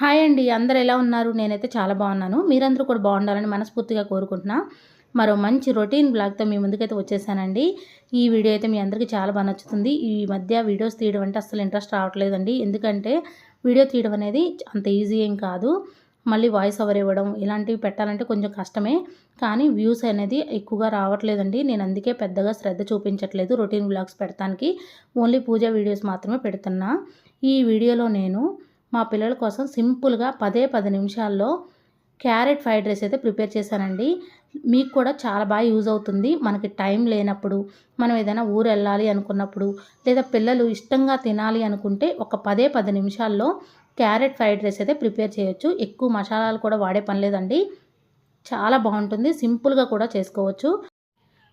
Hi అండి అందరు ఎలా ఉన్నారు? నేనైతే చాలా బాగున్నాను. మీరందరూ కూడా బాగుండాలని మనస్ఫూర్తిగా కోరుకుంటున్నా. మరో మంచి రొటీన్ బ్లాగ్తో మీ ముందుకైతే వచ్చేసానండి. ఈ వీడియో అయితే మీ అందరికీ చాలా బాగా నచ్చుతుంది. ఈ మధ్య వీడియోస్ తీయడం అంటే అసలు ఇంట్రెస్ట్ రావట్లేదండి. ఎందుకంటే వీడియో తీయడం అనేది అంత ఈజీ ఏం కాదు. మళ్ళీ వాయిస్ ఓవర్ ఇవ్వడం ఇలాంటివి పెట్టాలంటే కొంచెం కష్టమే. కానీ వ్యూస్ అనేది ఎక్కువగా రావట్లేదండి. నేను అందుకే పెద్దగా శ్రద్ధ చూపించట్లేదు రొటీన్ బ్లాగ్స్ పెడతానికి. ఓన్లీ పూజ వీడియోస్ మాత్రమే పెడుతున్నా. ఈ వీడియోలో నేను మా పిల్లల కోసం సింపుల్గా పదే పది నిమిషాల్లో క్యారెట్ ఫ్రైడ్ రైస్ అయితే ప్రిపేర్ చేశానండి. మీకు కూడా చాలా బాగా యూజ్ అవుతుంది. మనకి టైం లేనప్పుడు మనం ఏదైనా ఊరు వెళ్ళాలి అనుకున్నప్పుడు లేదా పిల్లలు ఇష్టంగా తినాలి అనుకుంటే ఒక పదే పది నిమిషాల్లో క్యారెట్ ఫ్రైడ్ రైస్ అయితే ప్రిపేర్ చేయొచ్చు. ఎక్కువ మసాలాలు కూడా వాడే పని లేదండి. చాలా బాగుంటుంది. సింపుల్గా కూడా చేసుకోవచ్చు.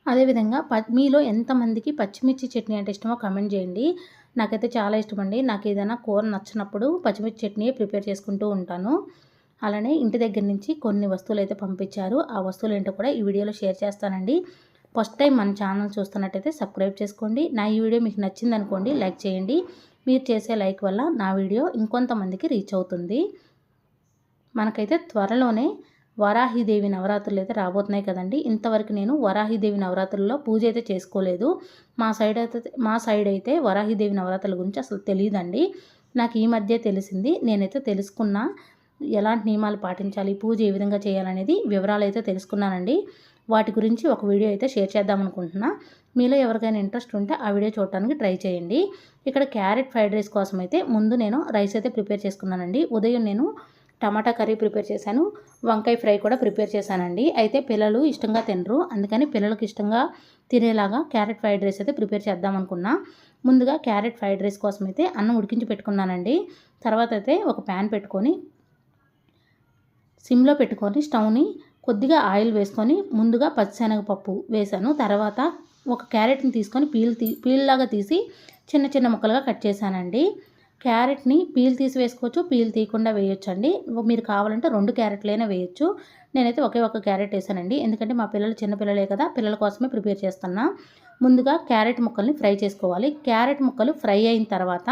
అదేవిధంగా ప మీలో ఎంతమందికి పచ్చిమిర్చి చట్నీ అంటే ఇష్టమో కమెంట్ చేయండి. నాకైతే చాలా ఇష్టం అండి నాకు ఏదైనా కూర నచ్చినప్పుడు పచ్చిమిర్చి చట్నీ ప్రిపేర్ చేసుకుంటూ ఉంటాను. అలానే ఇంటి దగ్గర నుంచి కొన్ని వస్తువులు అయితే పంపించారు. ఆ వస్తువులు ఏంటో కూడా ఈ వీడియోలో షేర్ చేస్తానండి. ఫస్ట్ టైం మన ఛానల్ చూస్తున్నట్టయితే సబ్స్క్రైబ్ చేసుకోండి. నా ఈ వీడియో మీకు నచ్చింది అనుకోండి లైక్ చేయండి. మీరు చేసే లైక్ వల్ల నా వీడియో ఇంకొంతమందికి రీచ్ అవుతుంది. మనకైతే త్వరలోనే వరాహిదేవి నవరాత్రులు అయితే రాబోతున్నాయి కదండి. ఇంతవరకు నేను వరాహిదేవి నవరాత్రుల్లో పూజ అయితే చేసుకోలేదు. మా సైడ్ అయితే మా సైడ్ అయితే వరాహిదేవి నవరాత్రుల గురించి అసలు తెలియదండి నాకు ఈ మధ్య తెలిసింది. నేనైతే తెలుసుకున్నా ఎలాంటి నియమాలు పాటించాలి పూజ ఏ విధంగా చేయాలనేది వివరాలు అయితే తెలుసుకున్నానండి. వాటి గురించి ఒక వీడియో అయితే షేర్ చేద్దాం అనుకుంటున్నా. మీలో ఎవరికైనా ఇంట్రెస్ట్ ఉంటే ఆ వీడియో చూడటానికి ట్రై చేయండి. ఇక్కడ క్యారెట్ ఫ్రైడ్ రైస్ కోసం అయితే ముందు నేను రైస్ అయితే ప్రిపేర్ చేసుకున్నానండి. ఉదయం నేను టమాటా కర్రీ ప్రిపేర్ చేశాను. వంకాయ ఫ్రై కూడా ప్రిపేర్ చేశానండి. అయితే పిల్లలు ఇష్టంగా తినరు. అందుకని పిల్లలకు ఇష్టంగా తినేలాగా క్యారెట్ ఫ్రైడ్ రైస్ అయితే ప్రిపేర్ చేద్దాం అనుకున్నా. ముందుగా క్యారెట్ ఫ్రైడ్ రైస్ కోసం అయితే అన్నం ఉడికించి పెట్టుకున్నానండి. తర్వాత అయితే ఒక ప్యాన్ పెట్టుకొని సిమ్లో పెట్టుకొని స్టవ్ని కొద్దిగా ఆయిల్ వేసుకొని ముందుగా పచ్చిశనగపప్పు వేసాను తర్వాత ఒక క్యారెట్ని తీసుకొని పీల్ తీ పీల్లాగా తీసి చిన్న చిన్న ముక్కలుగా కట్ చేశానండి. క్యారెట్ని పీల్ తీసి వేసుకోవచ్చు పీల్ తీయకుండా వేయొచ్చు అండి మీరు కావాలంటే రెండు క్యారెట్లైనా వేయొచ్చు. నేనైతే ఒకే ఒక క్యారెట్ వేసానండి. ఎందుకంటే మా పిల్లలు చిన్నపిల్లలే కదా పిల్లల కోసమే ప్రిపేర్ చేస్తున్నా. ముందుగా క్యారెట్ ముక్కల్ని ఫ్రై చేసుకోవాలి. క్యారెట్ ముక్కలు ఫ్రై అయిన తర్వాత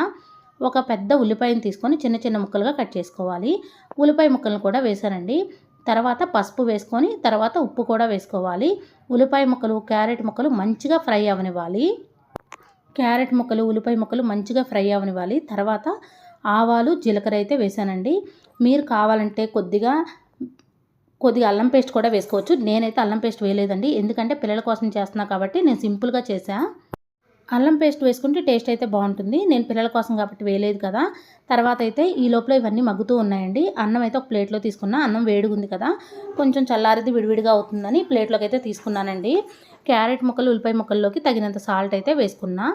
ఒక పెద్ద ఉల్లిపాయని తీసుకొని చిన్న చిన్న ముక్కలుగా కట్ చేసుకోవాలి. ఉల్లిపాయ ముక్కలను కూడా వేసానండి. తర్వాత పసుపు వేసుకొని తర్వాత ఉప్పు కూడా వేసుకోవాలి. ఉల్లిపాయ ముక్కలు క్యారెట్ ముక్కలు మంచిగా ఫ్రై అవనివ్వాలి. క్యారెట్ ముక్కలు ఉల్లిపాయ ముక్కలు మంచిగా ఫ్రై అవనివ్వాలి. తర్వాత ఆవాలు జీలకర్ర అయితే వేసానండి. మీరు కావాలంటే కొద్దిగా కొద్దిగా అల్లం పేస్ట్ కూడా వేసుకోవచ్చు. నేనైతే అల్లం పేస్ట్ వేయలేదండి. ఎందుకంటే పిల్లల కోసం చేస్తున్నా కాబట్టి నేను సింపుల్గా చేశాను అల్లం పేస్ట్ వేసుకుంటే టేస్ట్ అయితే బాగుంటుంది. నేను పిల్లల కోసం కాబట్టి వేయలేదు కదా. తర్వాత అయితే ఈ లోపల ఇవన్నీ మగ్గుతూ ఉన్నాయండి. అన్నం అయితే ఒక ప్లేట్లో తీసుకున్నా. అన్నం వేడిగుంది కదా. కొంచెం చల్లారిది విడివిడిగా అవుతుందని ప్లేట్లోకి అయితే తీసుకున్నానండి. క్యారెట్ ముక్కలు ఉల్లిపాయ ముక్కల్లోకి తగినంత సాల్ట్ అయితే వేసుకున్నా.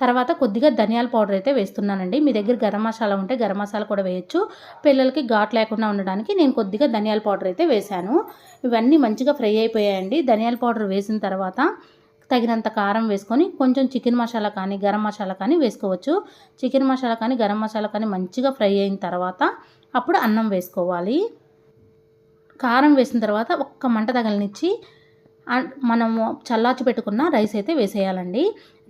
తర్వాత కొద్దిగా ధనియాల పౌడర్ అయితే వేస్తున్నానండి. మీ దగ్గర గరం మసాలా ఉంటే గరం మసాలా కూడా వేయచ్చు. పిల్లలకి ఘాట్ లేకుండా ఉండడానికి నేను కొద్దిగా ధనియాల పౌడర్ అయితే వేశాను. ఇవన్నీ మంచిగా ఫ్రై అయిపోయాయండి. ధనియాల పౌడర్ వేసిన తర్వాత తగినంత కారం వేసుకొని కొంచెం చికెన్ మసాలా కానీ గరం మసాలా కానీ వేసుకోవచ్చు. చికెన్ మసాలా కానీ గరం మసాలా కానీ మంచిగా ఫ్రై అయిన తర్వాత అప్పుడు అన్నం వేసుకోవాలి. కారం వేసిన తర్వాత ఒక్క మంట తగలనిచ్చి మనము చల్లార్చి పెట్టుకున్న రైస్ అయితే వేసేయాలండి.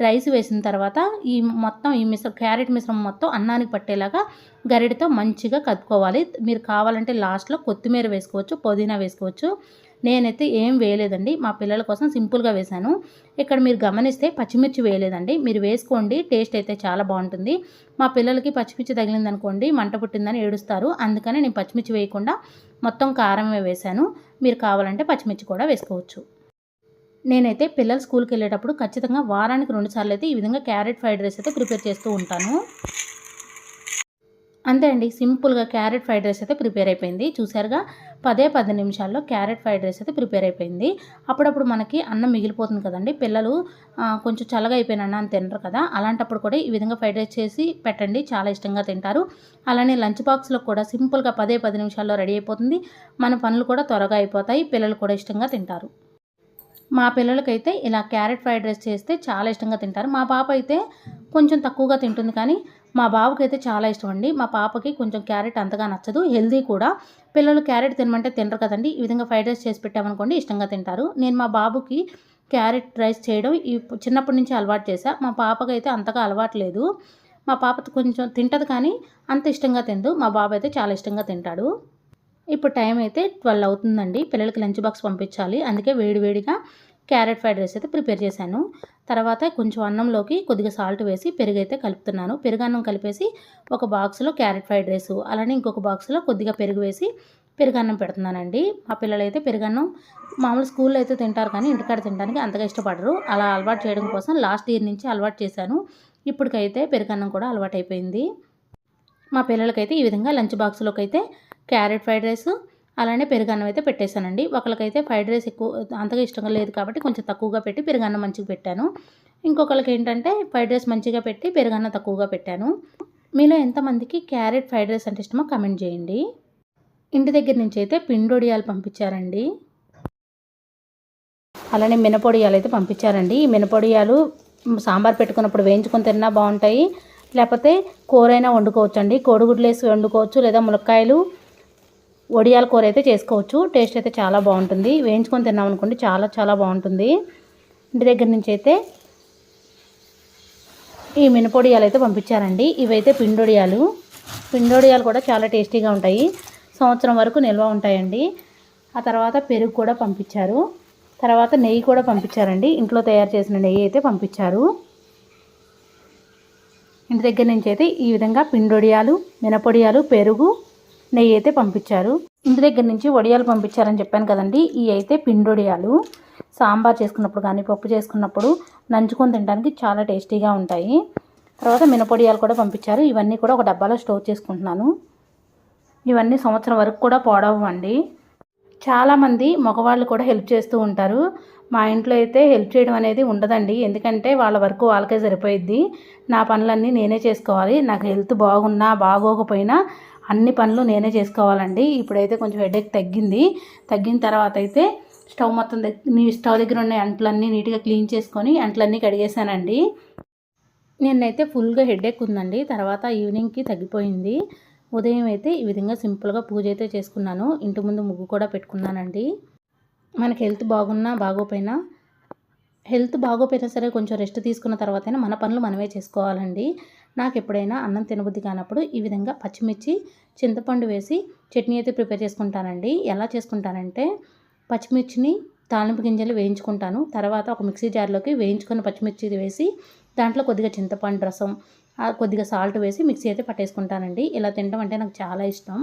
రైస్ వేసిన తర్వాత ఈ మొత్తం ఈ మిశ్ర క్యారెట్ మిశ్రమం మొత్తం అన్నానికి పట్టేలాగా గరిటతో మంచిగా కదుకోవాలి మీరు కావాలంటే లాస్ట్లో కొత్తిమీర వేసుకోవచ్చు పుదీనా వేసుకోవచ్చు. నేనైతే ఏం వేయలేదండి. మా పిల్లల కోసం సింపుల్గా వేశాను. ఇక్కడ మీరు గమనిస్తే పచ్చిమిర్చి వేయలేదండి. మీరు వేసుకోండి టేస్ట్ అయితే చాలా బాగుంటుంది. మా పిల్లలకి పచ్చిమిర్చి తగిలిందనుకోండి మంట పుట్టిందని ఏడుస్తారు. అందుకని నేను పచ్చిమిర్చి వేయకుండా మొత్తం కారమే వేశాను. మీరు కావాలంటే పచ్చిమిర్చి కూడా వేసుకోవచ్చు. నేనైతే పిల్లలు స్కూల్కి వెళ్ళేటప్పుడు ఖచ్చితంగా వారానికి రెండు సార్లు అయితే ఈ విధంగా క్యారెట్ ఫ్రైడ్ రైస్ అయితే ప్రిపేర్ చేస్తూ ఉంటాను. అంతే అండి సింపుల్గా క్యారెట్ ఫ్రైడ్ రైస్ అయితే ప్రిపేర్ అయిపోయింది. చూసారుగా పదే పది నిమిషాల్లో క్యారెట్ ఫ్రైడ్ రైస్ అయితే ప్రిపేర్ అయిపోయింది. అప్పుడప్పుడు మనకి అన్నం మిగిలిపోతుంది కదండి పిల్లలు కొంచెం చల్లగా అయిపోయిన అన్నాన్ని తినరు కదా అలాంటప్పుడు కూడా ఈ విధంగా ఫ్రైడ్ రైస్ చేసి పెట్టండి చాలా ఇష్టంగా తింటారు. అలానే లంచ్ బాక్స్లో కూడా సింపుల్గా పదే పది నిమిషాల్లో రెడీ అయిపోతుంది. మన పనులు కూడా త్వరగా అయిపోతాయి పిల్లలు కూడా ఇష్టంగా తింటారు. మా పిల్లలకైతే ఇలా క్యారెట్ ఫ్రైడ్ రైస్ చేస్తే చాలా ఇష్టంగా తింటారు. మా పాప అయితే కొంచెం తక్కువగా తింటుంది కానీ మా బాబుకి అయితే చాలా ఇష్టం అండి మా పాపకి కొంచెం క్యారెట్ అంతగా నచ్చదు హెల్దీ కూడా. పిల్లలు క్యారెట్ తినమంటే తినరు కదండి. ఈ విధంగా ఫ్రైడ్ రైస్ చేసి పెట్టామనుకోండి ఇష్టంగా తింటారు. నేను మా బాబుకి క్యారెట్ రైస్ చేయడం ఈ చిన్నప్పటి నుంచి అలవాటు చేశా. మా పాపకి అయితే అంతగా అలవాటు లేదు. మా పాప కొంచెం తింటది కానీ అంత ఇష్టంగా తిందు మా బాబు అయితే చాలా ఇష్టంగా తింటాడు. ఇప్పుడు టైం అయితే ట్వెల్వ్ అవుతుందండి. పిల్లలకి లంచ్ బాక్స్ పంపించాలి. అందుకే వేడివేడిగా క్యారెట్ ఫ్రైడ్ రైస్ అయితే ప్రిపేర్ చేశాను. తర్వాత కొంచెం అన్నంలోకి కొద్దిగా సాల్ట్ వేసి పెరుగు అయితే కలుపుతున్నాను. పెరుగు అన్నం కలిపేసి ఒక బాక్స్లో క్యారెట్ ఫ్రైడ్ రైస్ అలానే ఇంకొక బాక్స్లో కొద్దిగా పెరుగు వేసి పెరుగన్నం పెడుతున్నానండి. మా పిల్లలు అయితే పెరుగన్నం మామూలు స్కూల్లో అయితే తింటారు కానీ ఇంటికాడ తినడానికి అంతగా ఇష్టపడరు. అలా అలవాటు చేయడం కోసం లాస్ట్ ఇయర్ నుంచి అలవాటు చేశాను. ఇప్పటికైతే పెరుగన్నం కూడా అలవాటు అయిపోయింది మా పిల్లలకైతే ఈ విధంగా లంచ్ బాక్స్లోకి అయితే క్యారెట్ ఫ్రైడ్ రైస్ అలానే పెరుగన్నం అయితే పెట్టేశానండి. ఒకరికైతే ఫ్రైడ్ రైస్ ఎక్కువ అంతగా ఇష్టంగా లేదు కాబట్టి కొంచెం తక్కువగా పెట్టి పెరుగన్నం మంచిగా పెట్టాను. ఇంకొకరికి ఏంటంటే ఫ్రైడ్ రైస్ మంచిగా పెట్టి పెరుగన్నం తక్కువగా పెట్టాను. మీలో ఎంతమందికి క్యారెట్ ఫ్రైడ్ రైస్ అంటే ఇష్టమో కమెంట్ చేయండి. ఇంటి దగ్గర నుంచి అయితే పిండొడియాలు పంపించారండి. అలానే మినపొడియాలు అయితే పంపించారండి. ఈ మినపొడియాలు సాంబార్ పెట్టుకున్నప్పుడు వేయించుకొని తిన్నా బాగుంటాయి. లేకపోతే కూర అయినా వండుకోవచ్చండి. కోడిగుడ్లు వేసి వండుకోవచ్చు లేదా ములక్కాయలు. వడియాల కూర అయితే చేసుకోవచ్చు. టేస్ట్ అయితే చాలా బాగుంటుంది. వేయించుకొని తిన్నాం అనుకోండి చాలా చాలా బాగుంటుంది. ఇంటి దగ్గర నుంచి అయితే ఈ మినపొడియాలు అయితే పంపించారండి. ఇవైతే పిండొడియాలు. పిండొడియాలు కూడా చాలా టేస్టీగా ఉంటాయి. సంవత్సరం వరకు నిల్వ ఉంటాయండి. ఆ తర్వాత పెరుగు కూడా పంపించారు. తర్వాత నెయ్యి కూడా పంపించారండి. ఇంట్లో తయారు చేసిన నెయ్యి అయితే పంపించారు. ఇంటి దగ్గర నుంచి అయితే ఈ విధంగా పిండొడియాలు మినపొడియాలు పెరుగు నెయ్యి అయితే పంపించారు. ఇంటి దగ్గర నుంచి వడియాలు పంపించారని చెప్పాను కదండి. ఇవి అయితే పిండొడియాలు సాంబార్ చేసుకున్నప్పుడు కానీ పప్పు చేసుకున్నప్పుడు నంచుకొని తినడానికి చాలా టేస్టీగా ఉంటాయి. తర్వాత మినపొడియాలు కూడా పంపించారు. ఇవన్నీ కూడా ఒక డబ్బాలో స్టోర్ చేసుకుంటున్నాను. ఇవన్నీ సంవత్సరం వరకు కూడా పోడవండి చాలామంది మగవాళ్ళు కూడా హెల్ప్ చేస్తూ ఉంటారు. మా ఇంట్లో అయితే హెల్ప్ చేయడం అనేది ఉండదండి. ఎందుకంటే వాళ్ళ వరకు వాళ్ళకే సరిపోయిద్ది. నా పనులన్నీ నేనే చేసుకోవాలి. నాకు హెల్త్ బాగున్నా బాగోకపోయినా అన్ని పనులు నేనే చేసుకోవాలండి. ఇప్పుడైతే కొంచెం హెడేక్ తగ్గింది. తగ్గిన తర్వాత అయితే స్టవ్ మొత్తం నీ స్టవ్ దగ్గర ఉన్న అంట్లన్నీ నీట్గా క్లీన్ చేసుకొని అంట్లన్నీ కడిగేసానండి నిన్నైతే ఫుల్గా హెడేక్ ఉందండి. తర్వాత ఈవినింగ్కి తగ్గిపోయింది. ఉదయం అయితే ఈ విధంగా సింపుల్గా పూజ అయితే చేసుకున్నాను. ఇంటి ముందు ముగ్గు కూడా పెట్టుకున్నానండి. మనకి హెల్త్ బాగున్నా బాగోపోయినా హెల్త్ బాగోపోయినా సరే కొంచెం రెస్ట్ తీసుకున్న తర్వాతైనా మన పనులు మనమే చేసుకోవాలండి. నాకు ఎప్పుడైనా అన్నం తినబుద్ధి కానప్పుడు ఈ విధంగా పచ్చిమిర్చి చింతపండు వేసి చట్నీ అయితే ప్రిపేర్ చేసుకుంటానండి. ఎలా చేసుకుంటానంటే పచ్చిమిర్చిని తాలింపు గింజలు వేయించుకుంటాను. తర్వాత ఒక మిక్సీ జార్లోకి వేయించుకున్న పచ్చిమిర్చి వేసి దాంట్లో కొద్దిగా చింతపండు రసం కొద్దిగా సాల్ట్ వేసి మిక్సీ అయితే పట్టేసుకుంటానండి. ఇలా తినడం అంటే నాకు చాలా ఇష్టం.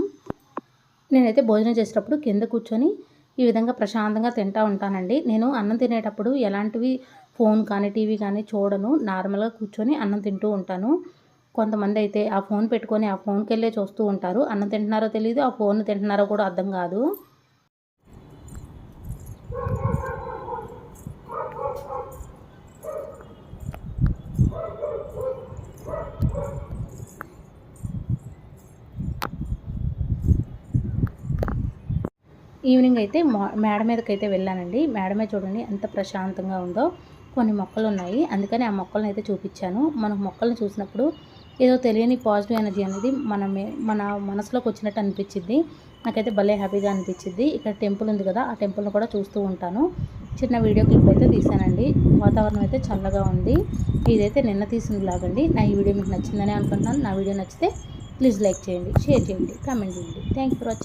నేనైతే భోజనం చేసేటప్పుడు కింద కూర్చొని ఈ విధంగా ప్రశాంతంగా తింటూ ఉంటానండి. నేను అన్నం తినేటప్పుడు ఎలాంటివి ఫోన్ కానీ టీవీ కానీ చూడను. నార్మల్గా కూర్చొని అన్నం తింటూ ఉంటాను. కొంతమంది అయితే ఆ ఫోన్ పెట్టుకొని ఆ ఫోన్కి వెళ్ళే చూస్తూ ఉంటారు. అన్నం తింటున్నారో తెలియదు ఆ ఫోన్ తింటున్నారో కూడా అర్థం కాదు. ఈవినింగ్ అయితే మేడ మీదకి అయితే వెళ్ళానండి. మేడమే చూడండి ఎంత ప్రశాంతంగా ఉందో. కొన్ని మొక్కలు ఉన్నాయి అందుకని ఆ మొక్కలను అయితే చూపించాను. మనం మొక్కలను చూసినప్పుడు ఏదో తెలియని పాజిటివ్ ఎనర్జీ అనేది మన మన మనసులోకి వచ్చినట్టు అనిపించింది నాకైతే భలే హ్యాపీగా అనిపించింది ఇక్కడ టెంపుల్ ఉంది కదా ఆ టెంపుల్ని కూడా చూస్తూ ఉంటాను. చిన్న వీడియో క్లిప్ అయితే తీశానండి. వాతావరణం అయితే చల్లగా ఉంది. ఇదైతే నిన్న తీసిన లాగండి నా ఈ వీడియో మీకు నచ్చిందని అనుకుంటున్నాను. నా వీడియో నచ్చితే ప్లీజ్ లైక్ చేయండి షేర్ చేయండి కామెంట్ చేయండి. Thank for watching